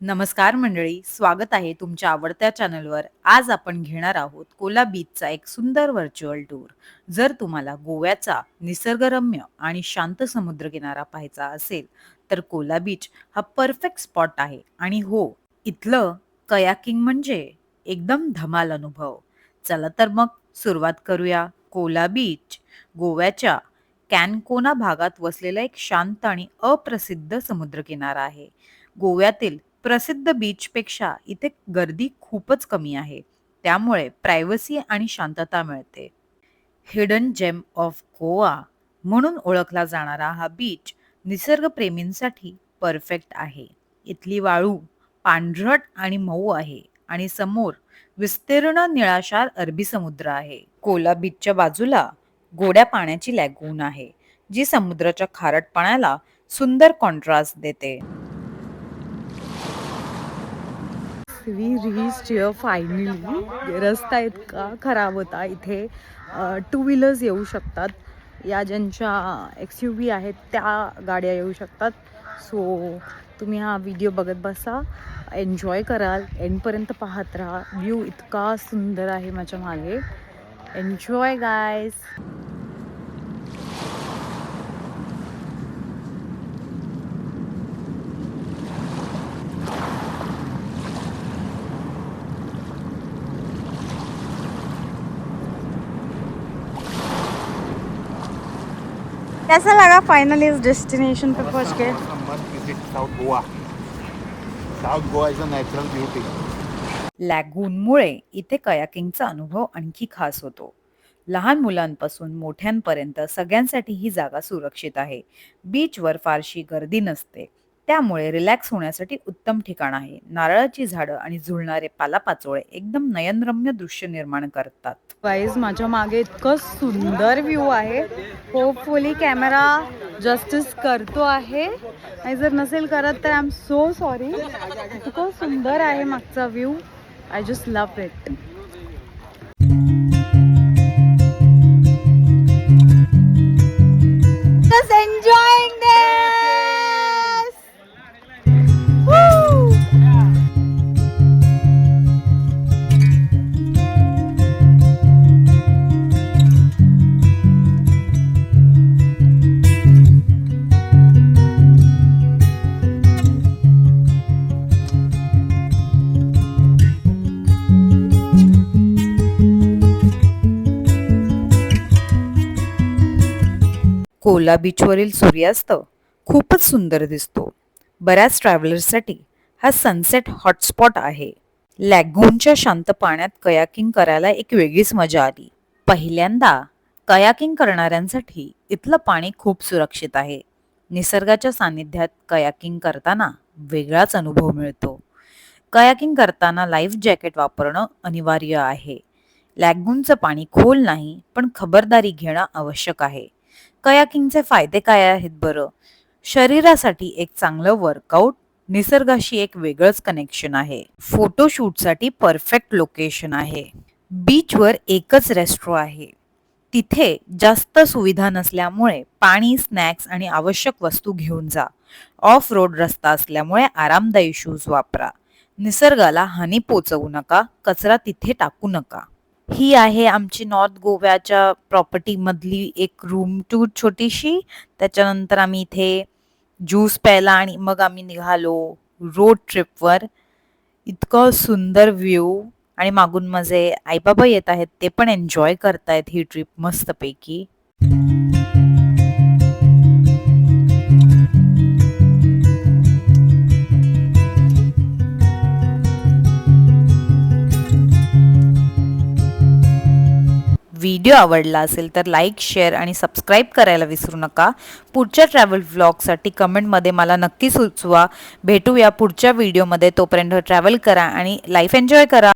नमस्कार मंडळी स्वागत आहे तुमच्या आवडत्या चॅनलवर. आज आपण घेणार आहोत कोला बीचचा एक सुंदर व्हर्च्युअल टूर जर तुम्हाला गोव्याचा निसर्गरम्य आणि शांत समुद्रकिनारा पाहायचा असेल तर कोला बीच हा परफेक्ट स्पॉट आहे. आणि हो इथलं कयाकिंग म्हणजे एकदम धमाल अनुभव. चला तर मग सुरुवात करूया कोला बीच गोव्याच्या कॅनकोना भागात वसलेला एक शांत आणि अप्रसिद्ध समुद्रकिनारा आहे. गोव्यातील प्रसिद्ध बीचपेक्षा इथे गर्दी खूपच कमी आहे. त्यामुळे प्रायव्हसी आणि शांतता मिळते. हिडन जेम ऑफ गोवा म्हणून ओळखला जाणारा हा बीच निसर्गप्रेमींसाठी परफेक्ट आहे. इथली वाळू पांढरट आणि मऊ आहे आणि समोर विस्तीर्ण निळाशार अरबी समुद्र आहे. कोला बीचच्या बाजूला गोड्या पाण्याची लॅगून आहे जी समुद्राच्या खारट पाण्याला सुंदर कॉन्ट्रास्ट देते. वी रीच फायनली रस्ता इतका खराब होता. इथे टू व्हीलर्स येऊ शकतात. या ज्यांच्या एक्स यू व्ही आहेत त्या गाड्या येऊ शकतात. सो तुम्ही हा व्हिडिओ बघत बसा. एन्जॉय कराल. एंडपर्यंत पाहत राहा. व्ह्यू इतका सुंदर आहे माझ्या मागे. एन्जॉय गायस कैसा लगा फाइनली इस डेस्टिनेशन पे पहुंच के? Goa. Is a natural beauty. लॅगूनमुळे इथे कयाकिंगचा अनुभव आणखी खास होतो. लहान मुलांपासून मोठ्यांपर्यंत सगळ्यांसाठी ही जागा सुरक्षित आहे. बीचवर फारशी गर्दी नसते. त्यामुळे रिलॅक्स होण्यासाठी उत्तम ठिकाण आहे. नारळाची झाडं आणि झुलणारे पालापाचोळे एकदम नयनरम्य दृश्य निर्माण करतात. वाईज माझ्या मागे इतकं सुंदर व्ह्यू आहे. होपफुली कॅमेरा जस्टिस करतो आहे. आणि जर नसेल करत तर आय एम सो सॉरी इतकं सुंदर आहे मागचा view I just love it Kola बीचवरील सूर्यास्त खूपच सुंदर दिसतो. बऱ्याच ट्रॅव्हलर्ससाठी हा सनसेट हॉटस्पॉट आहे. लॅगूनच्या शांत पाण्यात कयाकिंग करायला एक वेगळीच मजा आली. पहिल्यांदा कयाकिंग करणाऱ्यांसाठी इथलं पाणी खूप सुरक्षित आहे. निसर्गाच्या सानिध्यात कयाकिंग करताना वेगळाच अनुभव मिळतो. कयाकिंग करताना लाईफ जॅकेट वापरणं अनिवार्य आहे. लॅगूनचं पाणी खोल नाही पण खबरदारी घेणं आवश्यक आहे. कयाकिंगचे फायदे काय आहेत बरं? शरीरासाठी एक चांगलं वर्कआउट निसर्गाशी एक वेगळंच कनेक्शन आहे. फोटोशूटसाठी परफेक्ट लोकेशन आहे. बीचवर एकच रेस्ट्रो आहे. तिथे जास्त सुविधा नसल्यामुळे पाणी स्नॅक्स आणि आवश्यक वस्तू घेऊन जा. ऑफ रोड रस्ता असल्यामुळे आरामदायी शूज वापरा. निसर्गाला हानी पोचवू नका कचरा तिथे टाकू नका. ही आहे आमची नॉर्थ गोव्याच्या प्रॉपर्टीमधली एक रूम टूर छोटीशी. त्याच्यानंतर आम्ही इथे ज्यूस प्यायला आणि मग आम्ही निघालो रोड ट्रिपवर इतकं सुंदर व्ह्यू आणि मागून माझे आईबाबा येत आहेत ते पण एन्जॉय करतायत ही ट्रिप मस्तपैकी. व्हिडिओ आवडला असेल तर लाईक शेअर आणि सबस्क्राईब करायला विसरू नका. पुढच्या ट्रॅव्हल व्लॉगसाठी कमेंटमध्ये मला नक्की सुचवा. भेटूया पुढच्या व्हिडिओमध्ये तोपर्यंत ट्रॅव्हल करा आणि लाईफ एन्जॉय करा.